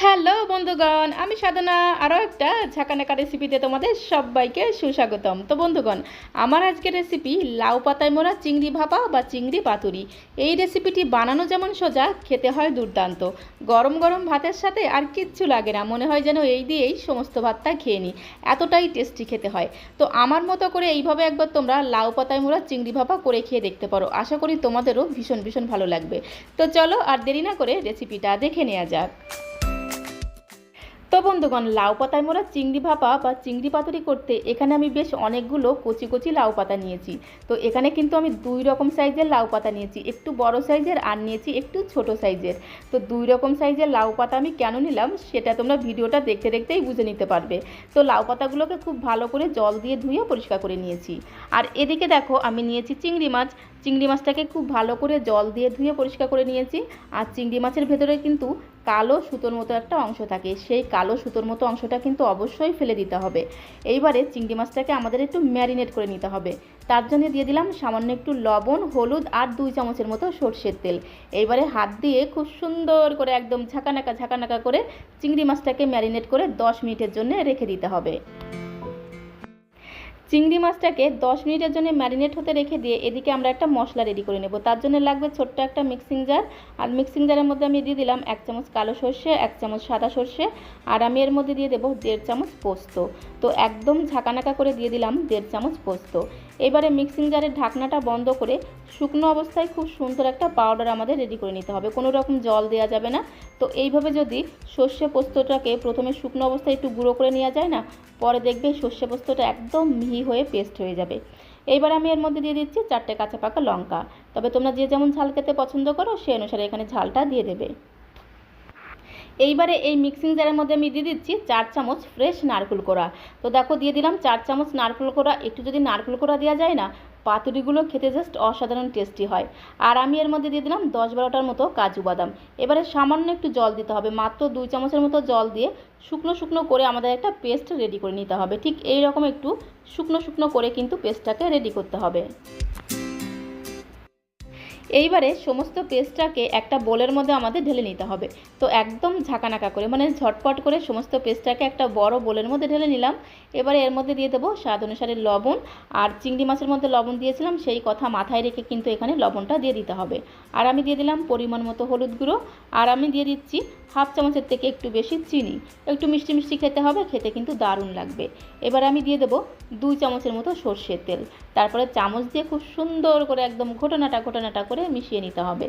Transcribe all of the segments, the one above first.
Hello বন্ধুগণ, আমি সাধনা। আরও একটা ঝাঁকানাকা রেসিপিতে তোমাদের সবাইকে সুস্বাগতম। তো বন্ধুগণ, আমার আজকের রেসিপি লাউ পাতায় মোড়া চিংড়ি ভাপা বা চিংড়ি পাতুরি। এই রেসিপিটি বানানো যেমন সোজা, খেতে হয় দুর্দান্ত। গরম গরম ভাতের সাথে আর কিচ্ছু লাগে না, মনে হয় যেন এই দিয়েই সমস্ত ভাতটা খেয়ে নিই। এতটাই টেস্টি খেতে হয়। তো আমার মতো করে এইভাবে একবার তোমরা লাউ পাতায় মোড়া চিংড়ি ভাপা করে খেয়ে দেখতে পারো। আশা করি তোমাদেরও ভীষণ ভীষণ ভালো লাগবে। তো চলো আর দেরি না করে রেসিপিটা দেখে নেওয়া যাক। তো বন্ধুগণ লাউ পাতায় মোড়া চিংড়ি ভাপা বা চিংড়ি পাতুরি করতে এখানে আমি বেশ অনেকগুলো কচি কচি লাউ পাতা নিয়েছি। তো এখানে কিন্তু আমি দুই রকম সাইজের লাউ পাতা নিয়েছি। একটু বড় সাইজের আর নিয়েছি একটু ছোট সাইজের। তো দুই রকম সাইজের লাউ পাতা আমি কেন নিলাম সেটা তোমরা ভিডিওটা দেখতে দেখতেই বুঝে নিতে পারবে। তো লাউ পাতাগুলোকে খুব ভালো করে জল দিয়ে ধুয়ে পরিষ্কার করে নিয়েছি। আর এদিকে দেখো আমি নিয়েছি চিংড়ি মাছ। চিংড়ি মাছটাকে খুব ভালো করে জল দিয়ে ধুয়ে পরিষ্কার করে নিয়েছি। আর চিংড়ি মাছের ভেতরে কিন্তু কালো সুতোর মতো একটা অংশ থাকে। সেই কালো সুতোর মতো অংশটা কিন্তু অবশ্যই ফেলে দিতে হবে। এইবারে চিংড়ি মাছটাকে আমাদের একটু ম্যারিনেট করে নিতে হবে। তার জন্য দিয়ে দিলাম সামান্য একটু লবণ, হলুদ আর দুই চামচের মতো সর্ষের তেল। এইবারে হাত দিয়ে খুব সুন্দর করে একদম ঝাঁকানাকা ঝাঁকানাকা করে চিংড়ি মাছটাকে ম্যারিনেট করে দশ মিনিটের জন্য রেখে দিতে হবে। চিংড়ি মাছটাকে দশ মিনিটের জন্য ম্যারিনেট হতে রেখে দিয়ে এদিকে আমরা একটা মশলা রেডি করে নেব। তার জন্য লাগবে ছোট্ট একটা মিক্সিং জার আর মিক্সিং জারের মধ্যে আমি দিয়ে দিলাম এক চামচ কালো সর্ষে, এক চামচ সাদা সর্ষে। আর আমি এর মধ্যে দিয়ে দেবো দেড় চামচ পোস্ত। তো একদম ঝাঁকানাকা করে দিয়ে দিলাম দেড় চামচ পোস্ত। এবারে মিক্সিং জারের ঢাকনাটা বন্ধ করে শুকনো অবস্থায় খুব সুন্দর একটা পাউডার আমাদের রেডি করে নিতে হবে। কোনো রকম জল দেওয়া যাবে না। তো এইভাবে যদি সর্ষে পোস্তটাকে প্রথমে শুকনো অবস্থায় একটু গুঁড়ো করে নেওয়া যায় না, পরে দেখবে সর্ষে পোস্তটা একদম মিহি হয়ে পেস্ট হয়ে যাবে। এইবার আমি এর মধ্যে দিয়ে দিচ্ছি চারটে কাঁচা পাকা লঙ্কা। তবে তোমরা যে যেমন ঝাল খেতে পছন্দ করো সে অনুসারে এখানে ঝালটা দিয়ে দেবে। এইবারে এই মিক্সিং জারের মধ্যে আমি দিয়ে দিচ্ছি চার চামচ ফ্রেশ নারকেল কোড়া। তো দেখো, দিয়ে দিলাম চার চামচ নারকেল কোড়া। একটু যদি নারকেল কোড়া দেওয়া যায় না, পাতুরিগুলো খেতে জাস্ট অসাধারণ টেস্টি হয়। আর আমি এর মধ্যে দিয়ে দিলাম দশ বারোটার মতো কাজু বাদাম। এবারে সামান্য একটু জল দিতে হবে, মাত্র দুই চামচের মতো জল দিয়ে শুকনো শুকনো করে আমাদের একটা পেস্ট রেডি করে নিতে হবে। ঠিক এই রকম একটু শুকনো শুকনো করে কিন্তু পেস্টটাকে রেডি করতে হবে। এইবারে সমস্ত পেস্টটাকে একটা বোলের মধ্যে আমাদের ঢেলে নিতে হবে। তো একদম ঝাঁকানাকা করে মানে ঝটপট করে সমস্ত পেস্টটাকে একটা বড় বোলের মধ্যে ঢেলে নিলাম। এবারে এর মধ্যে দিয়ে দেবো স্বাদ অনুসারে লবণ, আর চিংড়ি মাছের মধ্যে লবণ দিয়েছিলাম, সেই কথা মাথায় রেখে কিন্তু এখানে লবণটা দিয়ে দিতে হবে। আর আমি দিয়ে দিলাম পরিমাণ মতো হলুদ গুঁড়ো, আর আমি দিয়ে দিচ্ছি হাফ চামচের থেকে একটু বেশি চিনি। একটু মিষ্টি মিষ্টি খেতে হবে, খেতে কিন্তু দারুণ লাগবে। এবার আমি দিয়ে দেবো দুই চামচের মতো সর্ষের তেল। তারপরে চামচ দিয়ে খুব সুন্দর করে একদম ঘটনাটা ঘটনাটা করে মিশিয়ে নিতে হবে।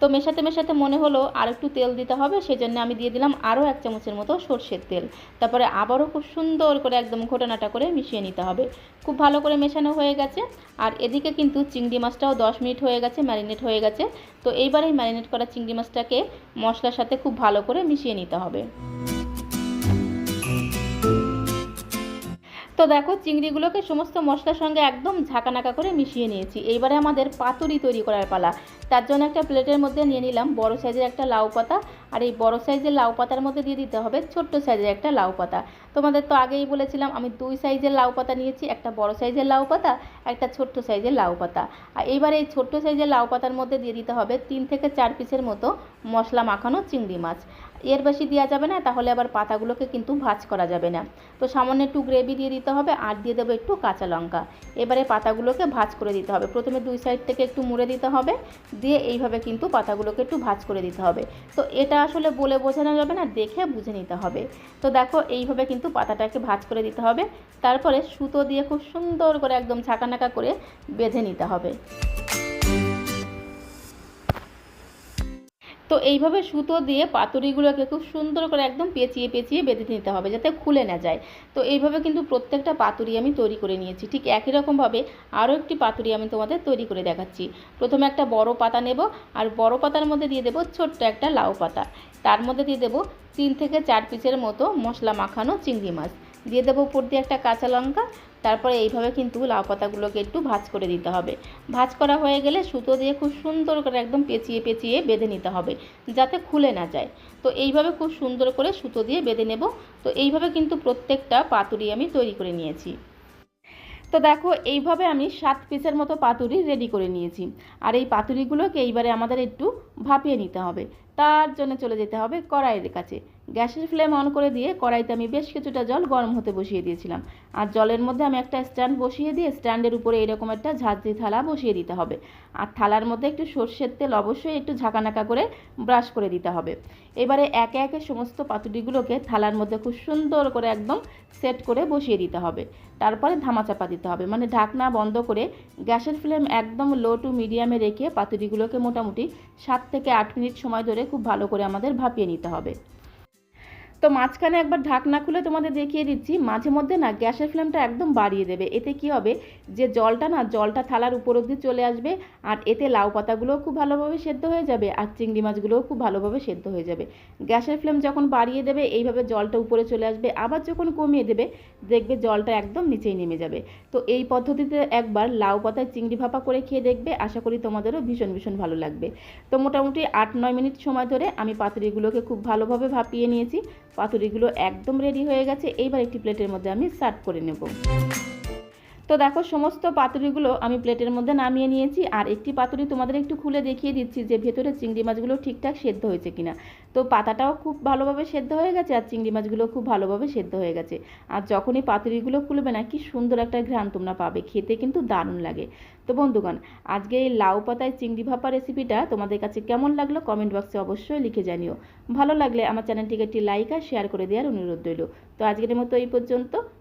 তো মেশাতে মেশাতে মনে হলো আর একটু তেল দিতে হবে, সেজন্য আমি দিয়ে দিলাম আরও এক চামচের মতো সর্ষের তেল। তারপরে আবারও খুব সুন্দর করে একদম ঘটনাটা করে মিশিয়ে নিতে হবে। খুব ভালো করে মেশানো হয়ে গেছে। আর এদিকে কিন্তু চিংড়ি মাছটাও দশ মিনিট হয়ে গেছে, ম্যারিনেট হয়ে গেছে। তো এইবারে ম্যারিনেট করা চিংড়ি মাছটাকে মশলার সাথে খুব ভালো করে মিশিয়ে নিতে হবে। তো দেখো, চিংড়িগুলোকে সমস্ত মশলার সঙ্গে একদম ঝাঁকানাকা করে মিশিয়ে নিয়েছি। এইবারে আমাদের পাতুরি তৈরি করার পালা। তার জন্য একটা প্লেটের মধ্যে নিয়ে নিলাম বড় সাইজের একটা লাউ পাতা। আর এই বড় সাইজের লাউ পাতার মধ্যে দিয়ে দিতে হবে ছোট্ট সাইজের একটা লাউ পাতা। তোমাদের তো আগেই বলেছিলাম, আমি দুই সাইজের লাউ পাতা নিয়েছি, একটা বড় সাইজের লাউ পাতা, একটা ছোট্ট সাইজের লাউ পাতা। আর এইবার এই ছোট্ট সাইজের লাউ পাতার মধ্যে দিয়ে দিতে হবে তিন থেকে চার পিসের মতো মশলা মাখানো চিংড়ি মাছ। এর বেশি দেওয়া যাবে না, তাহলে আবার পাতাগুলোকে কিন্তু ভাজ করা যাবে না। তো সামান্য একটু গ্রেভি দিয়ে দিতে হবে, আর দিয়ে দেবো একটু কাঁচা লঙ্কা। এবারে পাতাগুলোকে ভাজ করে দিতে হবে। প্রথমে দুই সাইড থেকে একটু মুড়ে দিতে হবে, দিয়ে এইভাবে কিন্তু পাতাগুলোকে একটু ভাজ করে দিতে হবে। তো এটা আসলে বলে বোঝানো যাবে না, দেখে বুঝে নিতে হবে। তো দেখো, এইভাবে কিন্তু পাতাটাকে ভাজ করে দিতে হবে। তারপরে সুতো দিয়ে খুব সুন্দর করে একদম ছাকানাকা করে বেঁধে নিতে হবে। এইভাবে সুতো দিয়ে পাতুরিগুলোকে খুব সুন্দর করে একদম পেঁচিয়ে পেঁচিয়ে বেঁধে নিতে হবে যাতে খুলে না যায়। তো এইভাবে কিন্তু প্রত্যেকটা পাতুরি আমি তৈরি করে নিয়েছি। ঠিক একই রকমভাবে আরও একটি পাতুরি আমি তোমাদের তৈরি করে দেখাচ্ছি। প্রথমে একটা বড় পাতা নেব আর বড় পাতার মধ্যে দিয়ে দেবো ছোট্ট একটা লাউ পাতা। তার মধ্যে দিয়ে দেবো তিন থেকে চার পিসের মতো মশলা মাখানো চিংড়ি মাছ। দিয়ে দেবো উপর দিয়ে একটা কাঁচা লঙ্কা, তারপরে এইভাবে কিন্তু লাউ পাতাগুলোকে একটু ভাজ করে দিতে হবে। ভাজ করা হয়ে গেলে সুতো দিয়ে খুব সুন্দর করে একদম পেঁচিয়ে পেঁচিয়ে বেঁধে নিতে হবে, যাতে খুলে না যায়। তো এইভাবে খুব সুন্দর করে সুতো দিয়ে বেঁধে নেব। তো এইভাবে কিন্তু প্রত্যেকটা পাতুরি আমি তৈরি করে নিয়েছি। তো দেখো, এইভাবে আমি সাত পিসের মতো পাতুরি রেডি করে নিয়েছি। আর এই পাতুরিগুলোকে এইবারে আমাদের একটু ভাপিয়ে নিতে হবে। তার জন্য চলে যেতে হবে কড়াইয়ের কাছে। গ্যাসের ফ্লেম অন করে দিয়ে কড়াইতে আমি বেশ কিছুটা জল গরম হতে বসিয়ে দিয়েছিলাম। আর জলের মধ্যে আমি একটা স্ট্যান্ড বসিয়ে দিয়ে স্ট্যান্ডের উপরে এরকম একটা ঝাঁঝরি থালা বসিয়ে দিতে হবে। আর থালার মধ্যে একটু সর্ষের তেল অবশ্যই একটু ঝাঁকানাকা করে ব্রাশ করে দিতে হবে। এবারে একে একে সমস্ত পাতুরিগুলোকে থালার মধ্যে খুব সুন্দর করে একদম সেট করে বসিয়ে দিতে হবে। তারপরে ধামাচাপা দিতে হবে। মানে ঢাকনা বন্ধ করে গ্যাসের ফ্লেম একদম লো টু মিডিয়ামে রেখে পাতুরিগুলোকে মোটামুটি সাত থেকে আট মিনিট সময় ধরে খুব ভালো করে আমাদের ভাপিয়ে নিতে হবে। তো মাঝখানে একবার ঢাকনা খুলে তোমাদের দেখিয়ে দিচ্ছি, মাঝে মধ্যে না গ্যাসের ফ্লেমটা একদম বাড়িয়ে দেবে। এতে কি হবে? যে জলটা না, জলটা থালার উপর অবধি চলে আসবে, আর এতে লাউ পাতাগুলোও খুব ভালোভাবে সেদ্ধ হয়ে যাবে, আর চিংড়ি মাছগুলোও খুব ভালোভাবে সেদ্ধ হয়ে যাবে। গ্যাসের ফ্লেম যখন বাড়িয়ে দেবে, এইভাবে জলটা উপরে চলে আসবে, আবার যখন কমিয়ে দেবে, দেখবে জলটা একদম নিচেই নেমে যাবে। তো এই পদ্ধতিতে একবার লাউ পাতায় চিংড়ি ভাপা করে খেয়ে দেখবে, আশা করি তোমাদেরও ভীষণ ভীষণ ভালো লাগবে। তো মোটামুটি আট নয় মিনিট সময় ধরে আমি পাতুরিগুলোকে খুব ভালোভাবে ভাপিয়ে নিয়েছি। পাতুরিগুলো একদম রেডি হয়ে গেছে। এইবার একটি প্লেটের মধ্যে আমি সার্ভ করে নেব। তো দেখো, সমস্ত পাতুরিগুলো আমি প্লেটের মধ্যে নামিয়ে নিয়েছি। আর একটি পাতুরি তোমাদের একটু খুলে দেখিয়ে দিচ্ছি যে ভেতরে চিংড়ি মাছগুলো ঠিকঠাক সেদ্ধ হয়েছে কিনা। তো পাতাটাও খুব ভালোভাবে সেদ্ধ হয়ে গেছে আর চিংড়ি মাছগুলো খুব ভালোভাবে সেদ্ধ হয়ে গেছে। আর যখনই পাতুরিগুলো খুলবে না, কি সুন্দর একটা ঘ্রাণ তোমরা পাবে। খেতে কিন্তু দারুণ লাগে। তো বন্ধুগণ, আজকে এই লাউ পাতায় চিংড়ি ভাপা রেসিপিটা তোমাদের কাছে কেমন লাগল কমেন্ট বক্সে অবশ্যই লিখে জানিও। ভালো লাগলে আমার চ্যানেলটিকে একটি লাইক আর শেয়ার করে দেওয়ার অনুরোধ রইল। তো আজকের মতো এই পর্যন্ত।